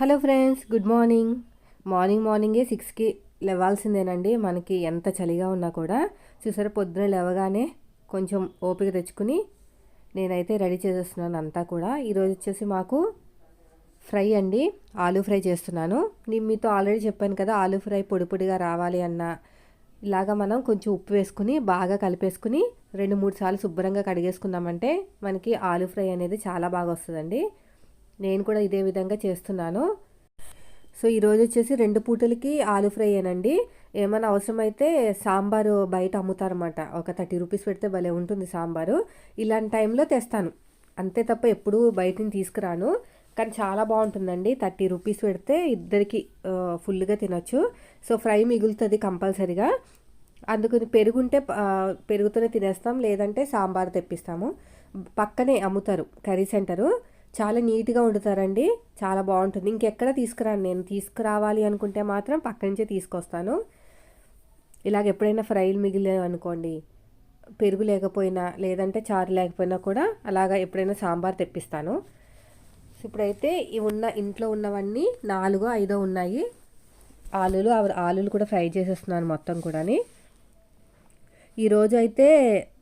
Hello friends good morning. Morning మార్నింగే సిక్స్కి లేవాల్సిందేనండి. మనకి ఎంత చలిగా ఉన్నా కూడా చూసారా పొద్దున లేవగానే కొంచెం ఓపిక తెచ్చుకుని నేనైతే రెడీ చేసేస్తున్నాను అంతా కూడా. ఈరోజు వచ్చేసి మాకు ఫ్రై అండి ఆలూ ఫ్రై చేస్తున్నాను. నేను మీతో ఆల్రెడీ చెప్పాను కదా ఆలూ ఫ్రై పొడి పొడిగా రావాలి అన్న ఇలాగా మనం కొంచెం ఉప్పు వేసుకుని బాగా కలిపేసుకుని రెండు మూడు సార్లు శుభ్రంగా కడిగేసుకున్నామంటే మనకి ఆలూ ఫ్రై అనేది చాలా బాగా వస్తుందండి. నేను కూడా ఇదే విధంగా చేస్తున్నాను. సో ఈరోజు వచ్చేసి రెండు పూటలకి ఆలు ఫ్రై ఏనండి. ఏమైనా అవసరమైతే సాంబారు బయట అమ్ముతారన్నమాట. ఒక థర్టీ రూపీస్ పెడితే భలే ఉంటుంది సాంబారు. ఇలాంటి టైంలో తెస్తాను. అంతే తప్ప ఎప్పుడూ బయటని తీసుకురాను. కానీ చాలా బాగుంటుందండి. థర్టీ రూపీస్ పెడితే ఇద్దరికి ఫుల్గా తినొచ్చు. సో ఫ్రై మిగులుతుంది కంపల్సరిగా. అందుకని పెరుగుంటే పెరుగుతూనే తినేస్తాం. లేదంటే సాంబార్ తెప్పిస్తాము. పక్కనే అమ్ముతారు. Curry centre. చాలా నీట్గా వండుతారండి. చాలా బాగుంటుంది. ఇంకెక్కడ తీసుకురాను నేను? తీసుకురావాలి అనుకుంటే మాత్రం పక్క నుంచే తీసుకొస్తాను. ఇలాగ ఎప్పుడైనా ఫ్రైలు మిగిలినవి అనుకోండి. పెరుగు లేకపోయినా లేదంటే చారు లేకపోయినా కూడా అలాగా ఎప్పుడైనా సాంబార్ తెప్పిస్తాను. ఇప్పుడైతే ఇవి ఉన్న ఇంట్లో ఉన్నవన్నీ నాలుగో ఐదో ఉన్నాయి. ఆలులు ఆలులు కూడా ఫ్రై చేసేస్తున్నాను మొత్తం కూడాని. ఈరోజు అయితే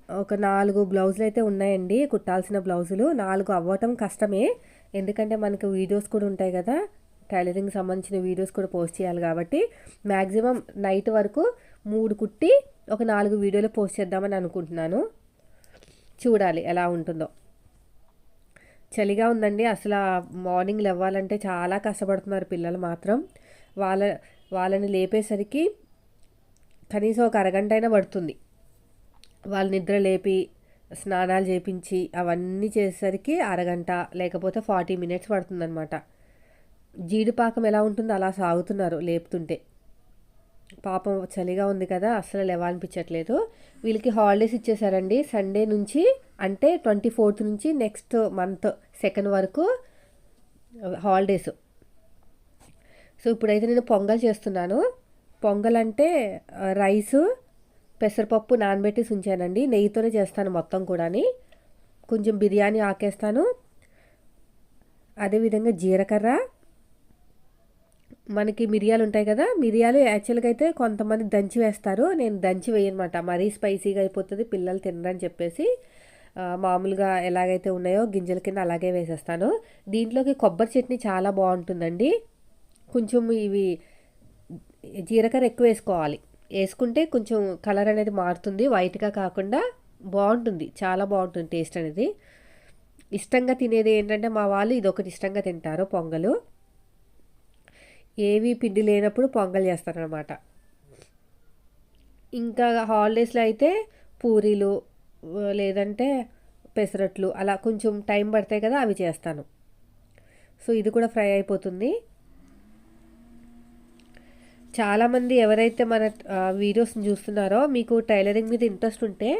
ఒక నాలుగు బ్లౌజులు అయితే ఉన్నాయండి కుట్టాల్సిన బ్లౌజులు. నాలుగు అవ్వటం కష్టమే. ఎందుకంటే మనకు వీడియోస్ కూడా ఉంటాయి కదా టైలరింగ్ సంబంధించిన వీడియోస్ కూడా పోస్ట్ చేయాలి కాబట్టి. మ్యాక్సిమం నైట్ వరకు మూడు కుట్టి ఒక నాలుగు వీడియోలు పోస్ట్ చేద్దామని అనుకుంటున్నాను. చూడాలి ఎలా ఉంటుందో. చలిగా ఉందండి. అసలు మార్నింగ్ లేవాలంటే చాలా కష్టపడుతున్నారు పిల్లలు మాత్రం. వాళ్ళ వాళ్ళని లేపేసరికి కనీసం ఒక అరగంట అయినా పడుతుంది. వాళ్ళు నిద్ర లేపి స్నానాలు చేపించి అవన్నీ చేసేసరికి అరగంట లేకపోతే ఫార్టీ మినిట్స్ పడుతుందనమాట జీడిపాకం ఎలా ఉంటుందో అలా సాగుతున్నారు లేపుతుంటే. పాపం చలిగా ఉంది కదా అస్సలు లేవాలనిపించట్లేదు. వీళ్ళకి హాలిడేస్ ఇచ్చేసారండి. సండే నుంచి అంటే ట్వంటీ ఫోర్త్ నుంచి నెక్స్ట్ మంత్ సెకండ్ వరకు హాలిడేస్ సో ఇప్పుడైతే నేను పొంగల్ చేస్తున్నాను. పొంగల్ అంటే రైసు పెసరపప్పు నానబెట్టి ఉంచానండి నెయ్యితోనే చేస్తాను మొత్తం కూడాని. కొంచెం బిర్యానీ ఆకేస్తాను. అదేవిధంగా జీలకర్ర మనకి మిరియాలు ఉంటాయి కదా మిరియాలు యాక్చువల్గా అయితే కొంతమంది దంచి వేస్తారు. నేను దంచి వేయనమాట. మరీ స్పైసీగా అయిపోతుంది పిల్లలు తినరని చెప్పేసి. మామూలుగా ఎలాగైతే ఉన్నాయో గింజల కింద అలాగే వేసేస్తాను. దీంట్లోకి కొబ్బరి చట్నీ చాలా బాగుంటుందండి. కొంచెం ఇవి జీలకర్ర ఎక్కువ వేసుకోవాలి. వేసుకుంటే కొంచెం కలర్ అనేది మారుతుంది. వైట్గా కాకుండా బాగుంటుంది. చాలా బాగుంటుంది టేస్ట్ అనేది. ఇష్టంగా తినేది ఏంటంటే మా వాళ్ళు ఇది ఒకటి ఇష్టంగా తింటారు పొంగలు. ఏవి పిండి లేనప్పుడు పొంగల్ చేస్తారనమాట ఇంకా హాలిడేస్లో అయితే పూరీలు లేదంటే పెసరట్లు అలా కొంచెం టైం పడతాయి కదా అవి చేస్తాను. సో ఇది కూడా ఫ్రై అయిపోతుంది. చాలామంది ఎవరైతే మన వీడియోస్ని చూస్తున్నారో మీకు టైలరింగ్ మీద ఇంట్రెస్ట్ ఉంటే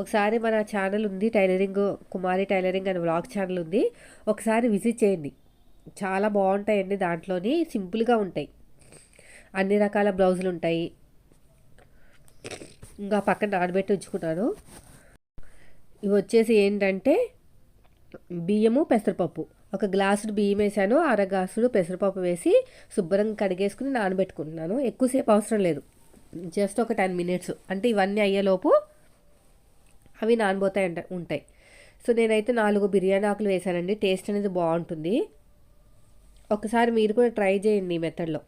ఒకసారి మన ఛానల్ ఉంది టైలరింగ్ కుమారి టైలరింగ్ అనే వ్లాగ్ ఛానల్ ఉంది ఒకసారి విజిట్ చేయండి. చాలా బాగుంటాయండి దాంట్లోని సింపుల్గా ఉంటాయి. అన్ని రకాల బ్లౌజులు ఉంటాయి. ఇంకా పక్కన నానబెట్టి ఉంచుకున్నాను. ఇవి వచ్చేసి ఏంటంటే బియ్యము పెసరపప్పు. ఒక గ్లాసుడు బియ్యం వేసాను అర గ్లాసుడు పెసరపప్పు వేసి శుభ్రంగా కడిగేసుకుని నానబెట్టుకుంటున్నాను. ఎక్కువసేపు అవసరం లేదు. జస్ట్ ఒక టెన్ మినిట్స్. అంటే ఇవన్నీ అయ్యేలోపు అవి నానబోతాయి అంట ఉంటాయి. సో నేనైతే నాలుగు బిర్యానీ ఆకులు వేసానండి. టేస్ట్ అనేది బాగుంటుంది. ఒకసారి మీరు కూడా ట్రై చేయండి ఈ మెథడ్లో.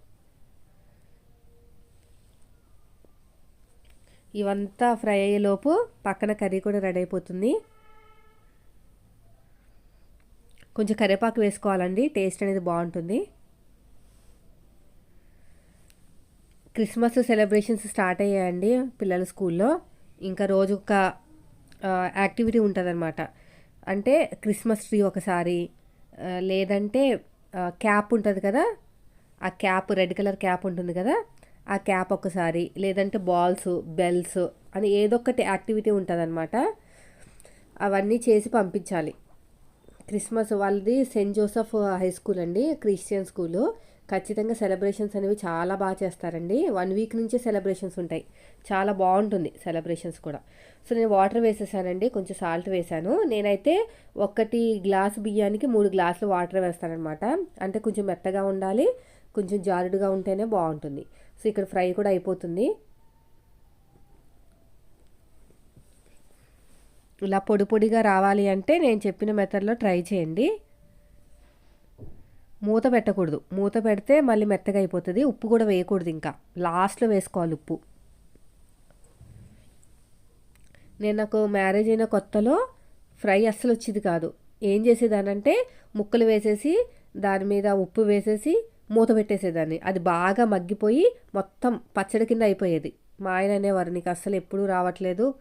ఇవంతా ఫ్రై అయ్యేలోపు పక్కన కర్రీ కూడా రెడీ అయిపోతుంది. కొంచెం కరివేపాకు వేసుకోవాలండి టేస్ట్ అనేది బాగుంటుంది. క్రిస్మస్ సెలబ్రేషన్స్ స్టార్ట్ అయ్యాయండి పిల్లల స్కూల్లో. ఇంకా రోజు ఒక యాక్టివిటీ ఉంటుందన్నమాట. అంటే క్రిస్మస్ ట్రీ ఒకసారి లేదంటే క్యాప్ ఉంటుంది కదా ఆ క్యాప్ రెడ్ కలర్ క్యాప్ ఉంటుంది కదా ఆ క్యాప్ ఒకసారి లేదంటే బాల్స్ బెల్స్ అని ఏదో ఒకటి యాక్టివిటీ ఉంటుందనమాట అవన్నీ చేసి పంపించాలి. క్రిస్మస్ వాళ్ళది సెయింట్ జోసెఫ్ హై స్కూల్ అండి క్రిస్టియన్ స్కూలు. ఖచ్చితంగా సెలబ్రేషన్స్ అనేవి చాలా బాగా చేస్తారండి. వన్ వీక్ నుంచే సెలబ్రేషన్స్ ఉంటాయి. చాలా బాగుంటుంది సెలబ్రేషన్స్ కూడా. సో నేను వాటర్ వేసేసానండి కొంచెం సాల్ట్ వేసాను. నేనైతే ఒకటి గ్లాస్ బియ్యానికి మూడు గ్లాసులు వాటర్ వేస్తానమాట అంటే కొంచెం మెత్తగా ఉండాలి కొంచెం జారుడుగా ఉంటేనే బాగుంటుంది. సో ఇక్కడ ఫ్రై కూడా అయిపోతుంది. ఇలా పొడి పొడిగా రావాలి అంటే నేను చెప్పిన మెథడ్లో ట్రై చేయండి. మూత పెట్టకూడదు. మూత పెడితే మళ్ళీ మెత్తగా అయిపోతుంది. ఉప్పు కూడా వేయకూడదు ఇంకా. లాస్ట్లో వేసుకోవాలి ఉప్పు. నేను నాకు మ్యారేజ్ అయిన కొత్తలో ఫ్రై అస్సలు వచ్చేది కాదు. ఏం చేసేదానంటే ముక్కలు వేసేసి దాని మీద ఉప్పు వేసేసి మూత పెట్టేసేదాన్ని. అది బాగా మగ్గిపోయి మొత్తం పచ్చడి కింద అయిపోయేది. మా ఆయన అనేవారు నీకు అస్సలు ఎప్పుడూ రావట్లేదు.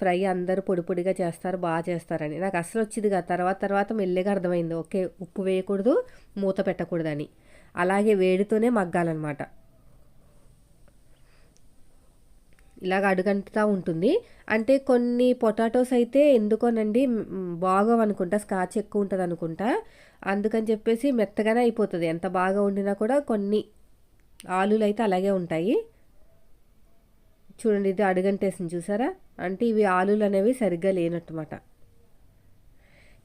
ఫ్రై అందరూ పొడి పొడిగా చేస్తారు బాగా చేస్తారని. నాకు అసలు వచ్చిందిగా తర్వాత తర్వాత మెల్లిగా అర్థమైంది. ఓకే ఉప్పు వేయకూడదు మూత పెట్టకూడదని. అలాగే వేడితోనే మగ్గాలన్నమాట. ఇలాగ అడుగంటుతూ ఉంటుంది. అంటే కొన్ని పొటాటోస్ అయితే ఎందుకోనండి బాగోవనుకుంటా స్కాచ్ ఎక్కువ ఉంటుంది అనుకుంటా అందుకని చెప్పేసి మెత్తగానే అయిపోతుంది. ఎంత బాగా వండినా కూడా కొన్ని ఆలులు అయితే అలాగే ఉంటాయి. చూడండి ఇది అడుగంటేసింది చూసారా? అంటే ఇవి ఆలులు అనేవి సరిగ్గా లేనట్టుమాట.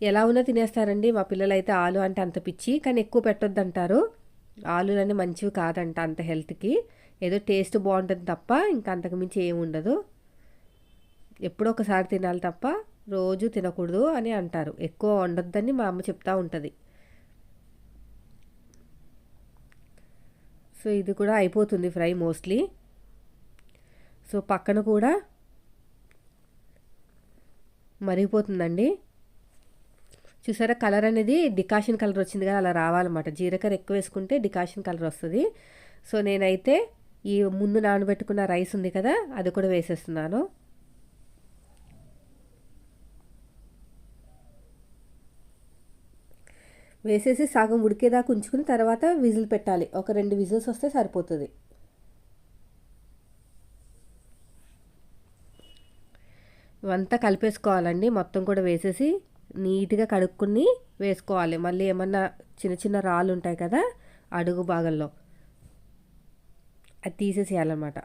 ఎలా ఉన్నా తినేస్తారండి మా పిల్లలైతే ఆలు అంటే అంత పిచ్చి కానీ ఎక్కువ పెట్టొద్దు అంటారు ఆలులు మంచివి కాదంట అంత హెల్త్కి. ఏదో టేస్ట్ బాగుంటుంది తప్ప ఇంకా అంతకుమించి ఏమి ఉండదు. ఎప్పుడో ఒకసారి తినాలి తప్ప రోజు తినకూడదు అని అంటారు. ఎక్కువ వండొద్దని మా అమ్మ చెప్తా ఉంటుంది. సో ఇది కూడా అయిపోతుంది ఫ్రై మోస్ట్లీ. సో పక్కన కూడా మరిగిపోతుందండి. చూసారా కలర్ అనేది డికాషన్ కలర్ వచ్చింది కదా అలా రావాలన్నమాట. జీలకర్ర ఎక్కువ వేసుకుంటే డికాషన్ కలర్ వస్తుంది. సో నేనైతే ఈ ముందు నానబెట్టుకున్న రైస్ ఉంది కదా అది కూడా వేసేస్తున్నాను. వేసేసి సగం ఉడికేదాకా ఉంచుకుని తర్వాత విజిల్ పెట్టాలి. ఒక రెండు విజిల్స్ వస్తే సరిపోతుంది. ఇవంతా కలిపేసుకోవాలండి. మొత్తం కూడా వేసేసి నీట్గా కడుక్కుని వేసుకోవాలి. మళ్ళీ ఏమన్నా చిన్న చిన్న రాళ్ళు ఉంటాయి కదా అడుగు భాగంలో. అది తీసేసేయాలన్నమాట.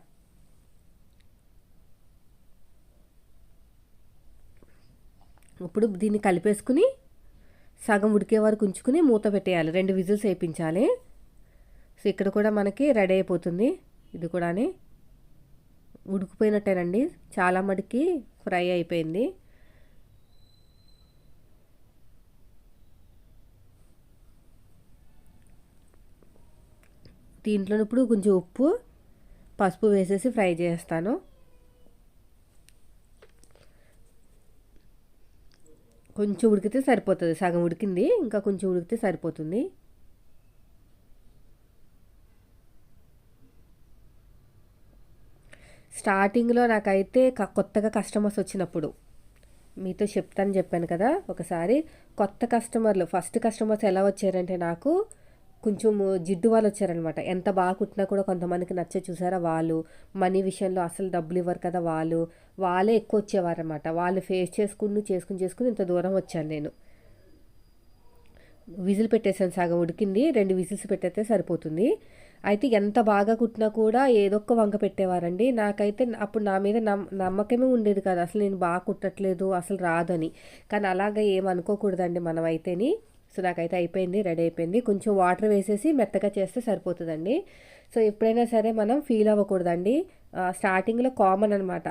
ఇప్పుడు దీన్ని కలిపేసుకుని సగం ఉడికే వరకు ఉంచుకుని మూత పెట్టేయాలి. రెండు విజిల్స్ వేయించాలి. సో ఇక్కడ కూడా మనకి రెడీ అయిపోతుంది. ఇది కూడా ఉడికిపోయినట్టేనండి. చాలా మటుకి ఫ్రై అయిపోయింది. దీంట్లో ఇప్పుడు కొంచెం ఉప్పు పసుపు వేసేసి ఫ్రై చేస్తాను. కొంచెం ఉడికితే సరిపోతుంది. సగం ఉడికింది ఇంకా కొంచెం ఉడికితే సరిపోతుంది. స్టార్టింగ్లో నాకైతే కొత్తగా కస్టమర్స్ వచ్చినప్పుడు మీతో చెప్తాను చెప్పాను కదా ఒకసారి కొత్త కస్టమర్లు ఫస్ట్ కస్టమర్స్ ఎలా వచ్చారంటే నాకు కొంచెం జిడ్డు వాళ్ళు వచ్చారనమాట. ఎంత బాగా కుట్టినా కూడా కొంతమందికి నచ్చే చూసారా వాళ్ళు? మనీ విషయంలో అసలు డబ్బులు ఇవ్వరు కదా వాళ్ళు? వాళ్ళే ఎక్కువ వచ్చేవారనమాట. వాళ్ళు ఫేస్ చేసుకుని చేసుకుని చేసుకుని ఇంత దూరం వచ్చాను నేను. విజిల్ పెట్టేసాను సగం ఉడికింది రెండు విజిల్స్ పెట్టేస్తే సరిపోతుంది. అయితే ఎంత బాగా కుట్టినా కూడా ఏదొక్క వంక పెట్టేవారండి. నాకైతే అప్పుడు నా మీద నమ్మకమే ఉండేది కాదు. అసలు నేను బాగా కుట్టట్లేదు అసలు రాదని. కానీ అలాగా ఏమనుకోకూడదండి మనం అయితేని సో నాకైతే అయిపోయింది రెడీ అయిపోయింది. కొంచెం వాటర్ వేసేసి మెత్తగా చేస్తే సరిపోతుందండి. సో ఎప్పుడైనా సరే మనం ఫీల్ అవ్వకూడదండి. స్టార్టింగ్లో కామన్ అనమాట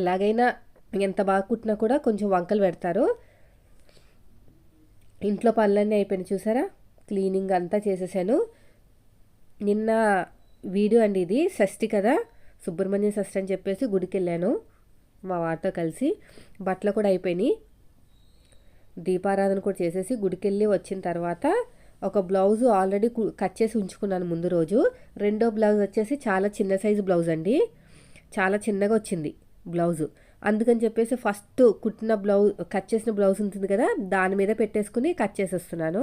ఎలాగైనా ఎంత బాగా కుట్టినా కూడా కొంచెం వంకలు పెడతారు. ఇంట్లో పనులన్నీ అయిపోయినాయి చూసారా? క్లీనింగ్ అంతా చేసేసాను. నిన్న వీడియో అండి ఇది షష్ఠి కదా? సుబ్రహ్మణ్య షష్ఠి అని చెప్పేసి గుడికి వెళ్ళాను మా వారితో కలిసి. బట్టలు కూడా అయిపోయినాయి. దీపారాధన కూడా చేసేసి గుడికి వెళ్ళి వచ్చిన తర్వాత ఒక బ్లౌజ్ ఆల్రెడీ కట్ చేసి ఉంచుకున్నాను ముందు రోజు. రెండో బ్లౌజ్ వచ్చేసి చాలా చిన్న సైజు బ్లౌజ్ అండి. చాలా చిన్నగా వచ్చింది బ్లౌజు. అందుకని చెప్పేసి ఫస్ట్ కుట్టిన బ్లౌజ్ కట్ చేసిన బ్లౌజ్ ఉంటుంది కదా దాని మీద పెట్టేసుకుని కట్ చేసేస్తున్నాను.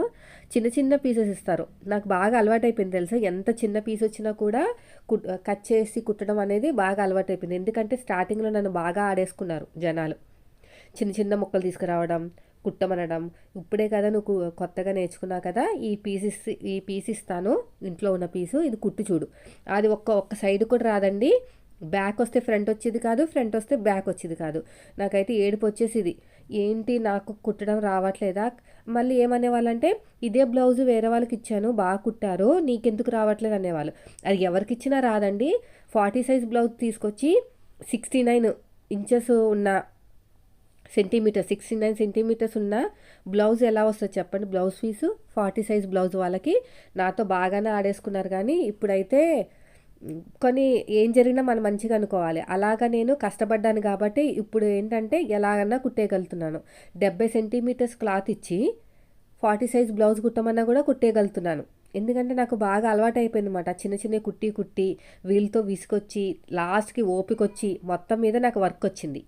చిన్న చిన్న పీసెస్ ఇస్తారు. నాకు బాగా అలవాటు అయిపోయింది తెలుసా? ఎంత చిన్న పీస్ వచ్చినా కూడా కట్ చేసి కుట్టడం అనేది బాగా అలవాటు అయిపోయింది ఎందుకంటే స్టార్టింగ్లో నన్ను బాగా ఆడేసుకున్నారు జనాలు. చిన్న చిన్న ముక్కలు తీసుకురావడం కుట్టమనడం. ఇప్పుడే కదా నువ్వు కొత్తగా నేర్చుకున్నావు కదా ఈ పీస్ ఈ పీస్ ఇస్తాను. ఇంట్లో ఉన్న పీసు ఇది కుట్టు చూడు. అది ఒక్క ఒక్క సైడ్ కూడా రాదండి. బ్యాక్ వస్తే ఫ్రంట్ వచ్చేది కాదు ఫ్రంట్ వస్తే బ్యాక్ వచ్చేది కాదు. నాకైతే ఏడుపు వచ్చేసింది. ఏంటి నాకు కుట్టడం రావట్లేదా? మళ్ళీ ఏమనేవాళ్ళంటే ఇదే బ్లౌజ్ వేరే వాళ్ళకి ఇచ్చాను బాగా కుట్టారు నీకెందుకు రావట్లేదు అనేవాళ్ళు. అది ఎవరికి ఇచ్చినా రాదండి. ఫార్టీ సైజ్ బ్లౌజ్ తీసుకొచ్చి సిక్స్టీ నైన్ ఇంచెస్ ఉన్న సెంటీమీటర్ సిక్స్టీ నైన్ సెంటీమీటర్స్ ఉన్న బ్లౌజ్ ఎలా వస్తుంది చెప్పండి? Blouse piece forty size blouse వాళ్ళకి. నాతో బాగానే ఆడేసుకున్నారు కానీ ఇప్పుడైతే కొన్ని ఏం జరిగినా మనం మంచిగా అనుకోవాలి. అలాగా నేను కష్టపడ్డాను కాబట్టి ఇప్పుడు ఏంటంటే ఎలాగన్నా కుట్టేయగలుగుతున్నాను. డెబ్బై సెంటీమీటర్స్ క్లాత్ ఇచ్చి ఫార్టీ సైజ్ బ్లౌజ్ కుట్టమన్నా కూడా కుట్టేయగలుగుతున్నాను. ఎందుకంటే నాకు బాగా అలవాటు అయిపోయింది అనమాట చిన్న చిన్న కుట్టి కుట్టి వీళ్ళతో విసుకొచ్చి లాస్ట్కి ఓపికొచ్చి మొత్తం మీద నాకు వర్క్ వచ్చింది.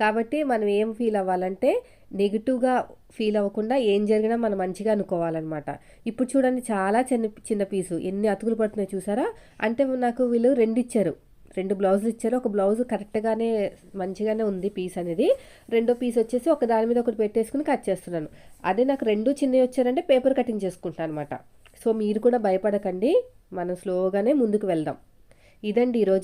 కాబట్టి మనం ఏం ఫీల్ అవ్వాలంటే నెగిటివ్గా ఫీల్ అవ్వకుండా ఏం జరిగినా మనం మంచిగా అనుకోవాలన్నమాట. ఇప్పుడు చూడండి చాలా చిన్న చిన్న పీసు. ఎన్ని అతుకులు పడుతున్నాయి చూసారా? అంటే నాకు వీళ్ళు రెండు ఇచ్చారు రెండు బ్లౌజులు ఇచ్చారు. ఒక బ్లౌజ్ కరెక్ట్గానే మంచిగానే ఉంది పీస్ అనేది. రెండో పీస్ వచ్చేసి ఒక దాని మీద ఒకటి పెట్టేసుకుని కట్ చేస్తున్నాను. అదే నాకు రెండు చిన్నవి వచ్చారంటే పేపర్ కటింగ్ చేసుకుంటాను అనమాట సో మీరు కూడా భయపడకండి. మనం స్లోగానే ముందుకు వెళ్దాం. ఇదండి ఈరోజు